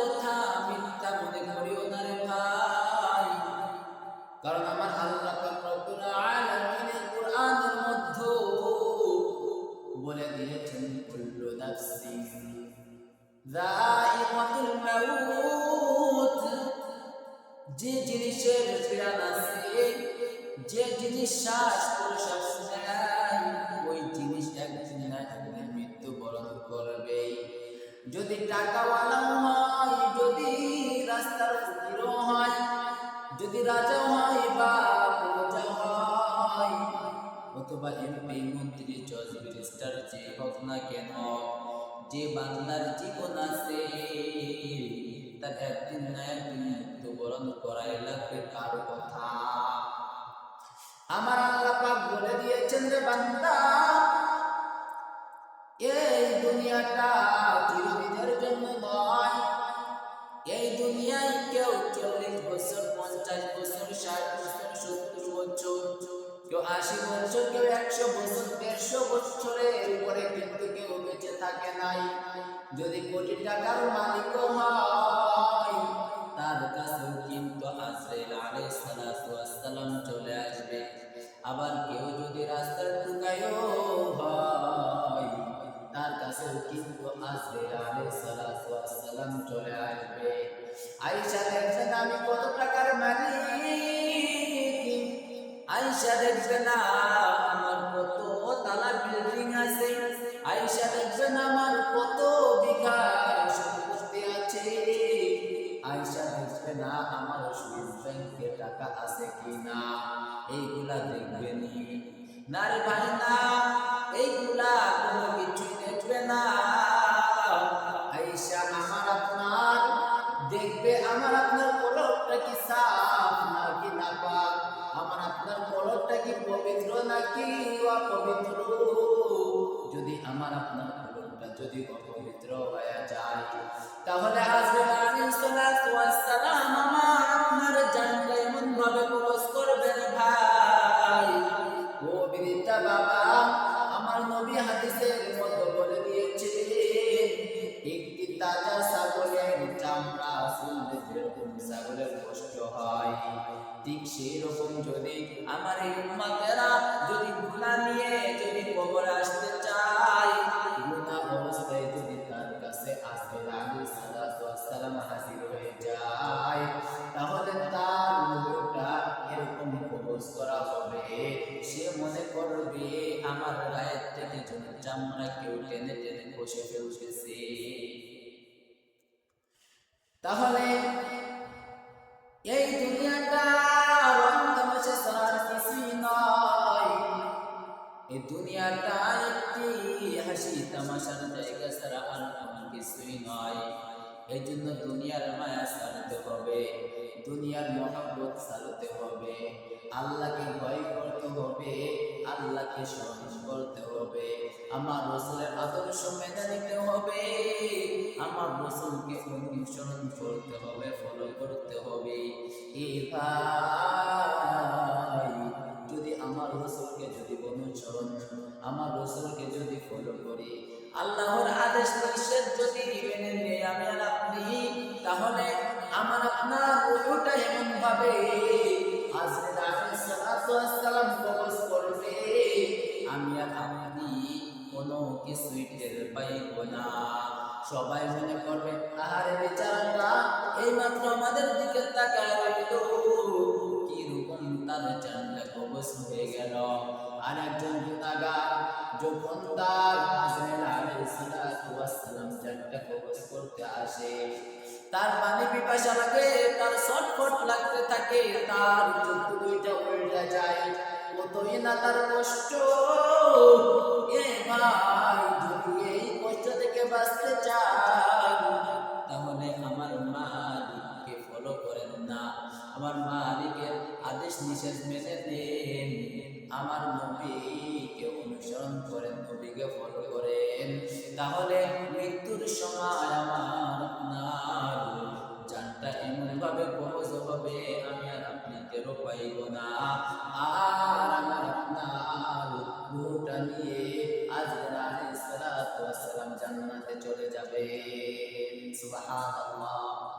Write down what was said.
কথা মিথ্যা মনে করিও না রে ভাই। কারণ আমার আল্লাহ রব্বুল আলামিন কোরআনের মধ্যে বলে দিয়েছেন, কুল্লু নাফসিন যায়িকাতুল মাউত। যে জিনিসের প্রাণ আছে, যে জিনিস শ্বাস প্রশ্বাস নেয়, ওই জিনিস একদিন না একদিন মৃত্যুবরণ করবে যদি টাকাওয়ালা অথবা এমপি মন্ত্রী, জজ, মিনিস্টার, যে হোক না কেন, যে বাংলার জীবন আছে, তার একদিন না একদিন মৃত্যুবরণ করাই লাগবে কারও কথা। আমার আল্লাহ পাক বলে দিয়েছেন রে বান্দা, এই দুনিয়াটা চিরদিনের জন্য নয়, এই দুনিয়ায় কেউ আশি বছর, কেউ একশো বছর, দেড়শো বছরের উপরে কিন্তু কেউ বেঁচে থাকে নাই। যদি কোটি টাকার মালিক হয়, তার কাছেও কিন্তু আজরাইল আলাইহিস সালাম চলে আসবে। আবার কেউ যদি রাস্তার টুকায়ও হয়, তার কাছেও কিন্তু আজরাইল আলাইহিস সালাম চলে আসবে। আয়েশা দেখবে না, আমার কত তালা বিল্ডিং আছে। দেখবে না, আমার কত বিঘা আছে। দেখবে না, আমার ব্যাংকে টাকা আছে কি না এইগুলা দেখবে নি। না ভাই না এইগুলা কোনো দেখবে না। আমার আপনার, দেখবে আমার আপনার কি নাপাক? আমার আপনার কলবটা কি পবিত্র নাকি অপবিত্র? যদি আমার আপনার কলবটা যদি অপবিত্র হয়ে যায়, তাহলে ঠিক সেই রকম যদি আমার এই উম্মাতেরা যদি গুনাহ নিয়ে যদি কবর আসতে চায়, গুনাহ অবস্থায় যদি তার কাছে আসবে আলী আসসালাম হাজির হয়ে যায়, তাহলে তার মুখটা এরকম কবজ করা হবে। সে মনে করবে, আমার গায়ের থেকে যেন চামড়া কেউ টেনে টেনে বসে এই দুনিয়াটা একটি আল্লাহকে ভয় করতে হবে, আল্লাহকে স্মরণ করতে হবে। আমার রসুলের আদর্শ মেনে নিতে হবে, আমার রসুলকে অনুসরণ করতে হবে, ফলো করতে হবে। এ ভাই আমার রসুলকে যদি ফলো করি, আল্লাহর আদেশ নিষেধ যদি মেনে নেই আমি আর আপনি, তাহলে আমার আপনার ওটা এমন ভাবে আমি আর আপনি কোনো কিছুই টের পাইব না। সবাই মনে করবে, আহারে বেচারাটা এই মাত্র আমাদের দিকে তাকায় রইল। কি রকম তার জানটা কবজ আর গুনাহগার যখন তার আজরাইল আলাইহিস সালাতু ওয়াস সালাম জানটা কবজ করতে আসে তার পানি পিপাসা লাগে, তার শর্টফট লাগতে থাকে, তার চোখ দুইটা উল্টা যায়, কতই না তার কষ্ট। এ ভাই যদি এই কষ্ট থেকে বাঁচতে চান, তাহলে আমার মালিককে ফলো করেন না। আমার মালিকের আদেশ নিষেধ মেনে দেন আমার নবীকে অনুসরণ করেন, নবীকে ফলো করেন, তাহলে মৃত্যুর সময় আমার আপনার জানটা এমন ভাবে কবজ হবে, আমি আর আপনি টেরও পাইব না। আর আমার আপনার রুহটা নিয়ে আজরাইল আলাইহিস সালাম জান্নাতে চলে যাবে সুবহানাল্লাহ।